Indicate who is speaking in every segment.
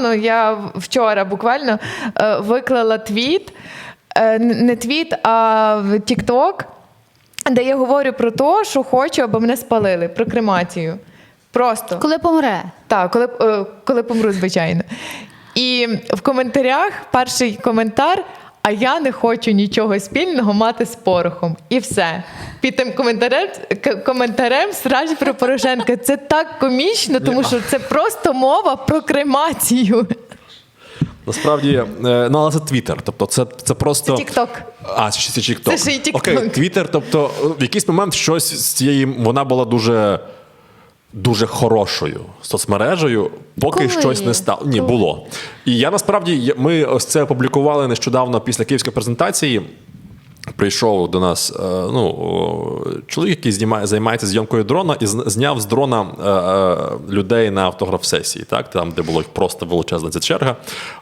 Speaker 1: Ну, я вчора буквально е, виклала твіт, е, не твіт, а TikTok, де я говорю про те, що хочу, аби мене спалили, про кремацію. Просто.
Speaker 2: Коли помре.
Speaker 1: Так, коли, е, коли помру, звичайно. І в коментарях перший коментар. А я не хочу нічого спільного мати з порохом. І все. Під тим коментарем, коментарем срач про Порошенка. Це так комічно, тому що це просто мова про кремацію.
Speaker 3: Насправді, е, ну але це Твіттер. Тобто, це, це просто.
Speaker 1: Це TikTok.
Speaker 3: А, це, це TikTok.
Speaker 1: Це ще й TikTok.
Speaker 3: Окей, Твіттер, тобто, в якийсь момент щось з цієї. Вона була дуже. Дуже хорошою соцмережею, поки
Speaker 2: Коли?
Speaker 3: щось не стало. Ні,
Speaker 2: Коли?
Speaker 3: було. І я насправді ми ось це опублікували нещодавно після київської презентації. Прийшов до нас е, ну, чоловік, який знімає, займається зйомкою дрона, і зняв з дрона е, е, людей на автограф-сесії, так? там, де було просто величезна ця черга.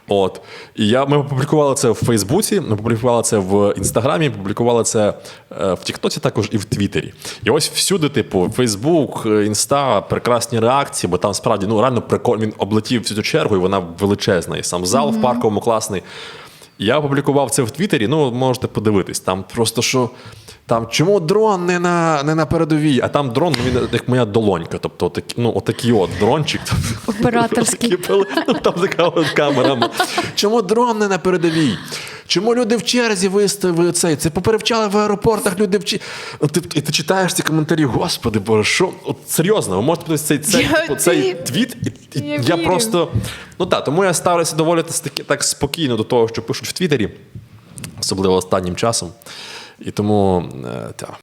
Speaker 3: От. І я, ми опублікували це в Фейсбуці, ми опублікували це в Інстаграмі, публікували це в Тіктоці також і в Твіттері. І ось всюди, типу, Фейсбук, Інста, прекрасні реакції, бо там справді ну, реально прикольно. Він облетів всю цю чергу, і вона величезна. І сам зал в парковому класний. Я опублікував це в Твіттері, ну можете подивитись. Там просто що. Там чому дрон не на, не на передовій, а там дрон ну, він як моя долонька. Тобто отакі, ну, отакий от дрончик.
Speaker 2: Операторський.
Speaker 3: Ну, Там така от камера. Чому дрон не на передовій? Чому люди в черзі виставили цей? Це поперевчали в аеропортах, люди в черзі. Ну, ти, і ти читаєш ці коментарі, господи боже, що? От серйозно, ви можете подивитися цей, цей,
Speaker 1: Я
Speaker 3: типу, цей твіт, і, і
Speaker 1: Я
Speaker 3: я, просто. Ну так, тому я ставлюся доволі так спокійно до того, що пишуть в Твіттері, особливо останнім часом. І тому, е, так.